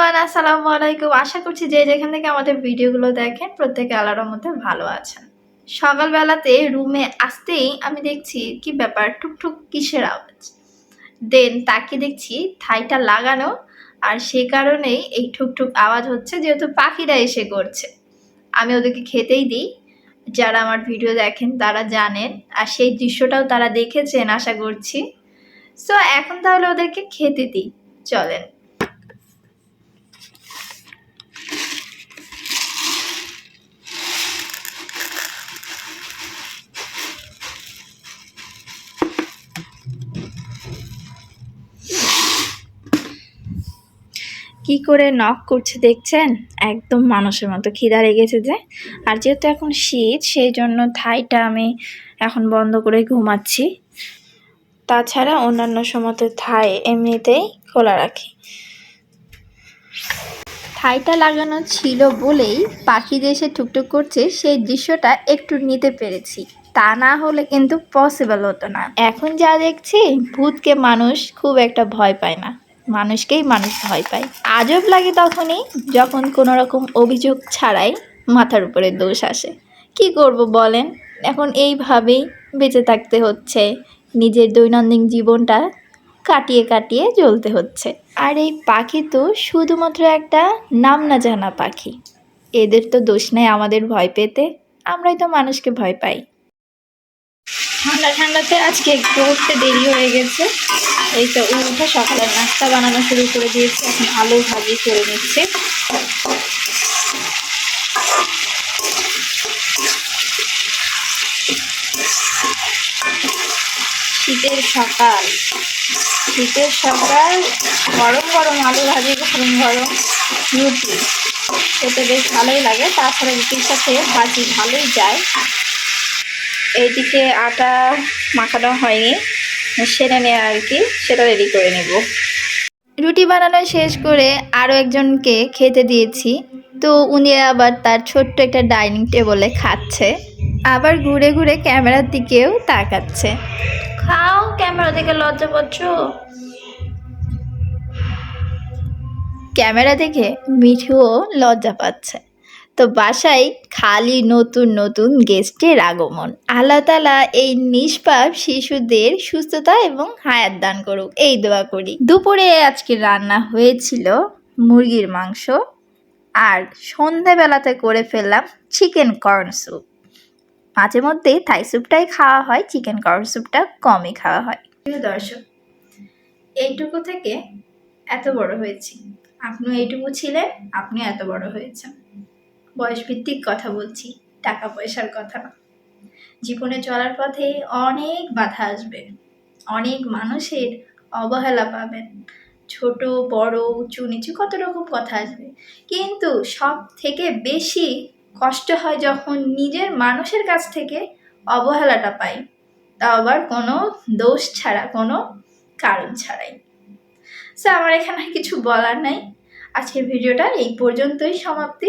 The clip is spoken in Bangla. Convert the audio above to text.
এভরিওয়ান আসসালামু আলাইকুম আশা করছি যে যেখান থেকে আমাদের ভিডিওগুলো দেখেন, প্রত্যেকে আল্লাহর মধ্যে ভালো আছেন। সকালবেলাতে রুমে আসতেই আমি দেখছি, কি ব্যাপার? টুকটুক কিসের আওয়াজ? দেন তাকে দেখছি থাইটা লাগানো, আর সে কারণেই এই ঠুকঠুক আওয়াজ হচ্ছে, যেহেতু পাখিরা এসে করছে। আমি ওদেরকে খেতেই দিই। যারা আমার ভিডিও দেখেন, তারা জানেন, আর সেই দৃশ্যটাও তারা দেখেছেন, আশা করছি। সো এখন তাহলে ওদেরকে খেতে দিই। চলেন। কি করে নক করছে দেখছেন? একদম মানুষের মতো খিদা লেগেছে যে। আর যেহেতু এখন শীত, সেই জন্য থাইটা আমি এখন বন্ধ করে ঘুমাচ্ছি। তাছাড়া অন্যান্য সময়তে থাই এমনিতেই খোলা রাখি। থাইটা লাগানো ছিল বলেই পাখি এসে টুকটুক করছে, সেই দৃশ্যটা একটু নিতে পেরেছি। তা না হলে কিন্তু পসিবল হতো না। এখন যা দেখছি, ভূতকে মানুষ খুব একটা ভয় পায় না। মানুষকেই মানুষ ভয় পায়। আজব লাগে তখনই যখন কোনো রকম অভিযোগ ছাড়াই মাথার উপরে দোষ আসে। কি করব বলেন? এখন এইভাবেই বেঁচে থাকতে হচ্ছে। নিজের দৈনন্দিন জীবনটা কাটিয়ে কাটিয়ে চলতে হচ্ছে। আর এই পাখি তো শুধুমাত্র একটা নাম না জানা পাখি। এদের তো দোষ নেই আমাদের ভয় পেতে। আমরাই তো মানুষকে ভয় পাই। ঠান্ডা ঠান্ডাতে আজকে একটু উঠতে দেরি হয়ে গেছে। এই তো উঠে সকালে নাস্তা বানানো শুরু করে দিয়েছি। এখন আলু ভাজি করে নিচ্ছে। শীতের সকাল। শীতের সকাল, গরম গরম আলু ভাজি, গরম গরম রুটি। খেতে বেশ ভালোই লাগে। তাছাড়া রুটির সাথে ভাজি ভালোই যায়। এইদিকে আটা মাখানো হয়নি। সেরে নেওয়া আর কি সেটা রেডি করে নেব। রুটি বানানো শেষ করে আরও একজনকে খেতে দিয়েছি। তো উনি আবার তার ছোট্ট একটা ডাইনিং টেবলে খাচ্ছে। আবার ঘুরে ঘুরে ক্যামেরার দিকেও তাকাচ্ছে। খাও ক্যামেরা থেকে লজ্জা পাচ্ছ? ক্যামেরা দেখে মিঠুও লজ্জা পাচ্ছে। তো বাসায় খালি নতুন নতুন গেস্টের আগমন। আল্লাহ তালা এই নিষ্পাপ শিশুদের সুস্থতা এবং হায়াত দান করুক, এই দোয়া করি। দুপুরে আজকে রান্না হয়েছিল মুরগির মাংস আর সন্ধেবেলাতে করে ফেললাম চিকেন কর্ন স্যুপ মাঝে মধ্যে থাই স্যুপটাই খাওয়া হয় চিকেন কর্ন স্যুপটা কমই খাওয়া হয়। দর্শক, এইটুকু থেকে এত বড় হয়েছি। আপনিও এইটুকু ছিলেন আপনি এত বড় হয়েছেন। বয়সভিত্তিক কথা বলছি টাকা পয়সার কথা না। জীবনে চলার পথে অনেক বাধা আসবে। অনেক মানুষের অবহেলা পাবেন। ছোট, বড়, উঁচু, নিচু কত রকম কথা আসবে। কিন্তু সব থেকে বেশি কষ্ট হয় যখন নিজের মানুষের কাছ থেকে অবহেলাটা পাই। তা আবার কোনো দোষ ছাড়া, কোনো কারণ ছাড়াই। সো আমার এখানে কিছু বলার নাই। আজকের ভিডিওটা এই পর্যন্তই সমাপ্তি।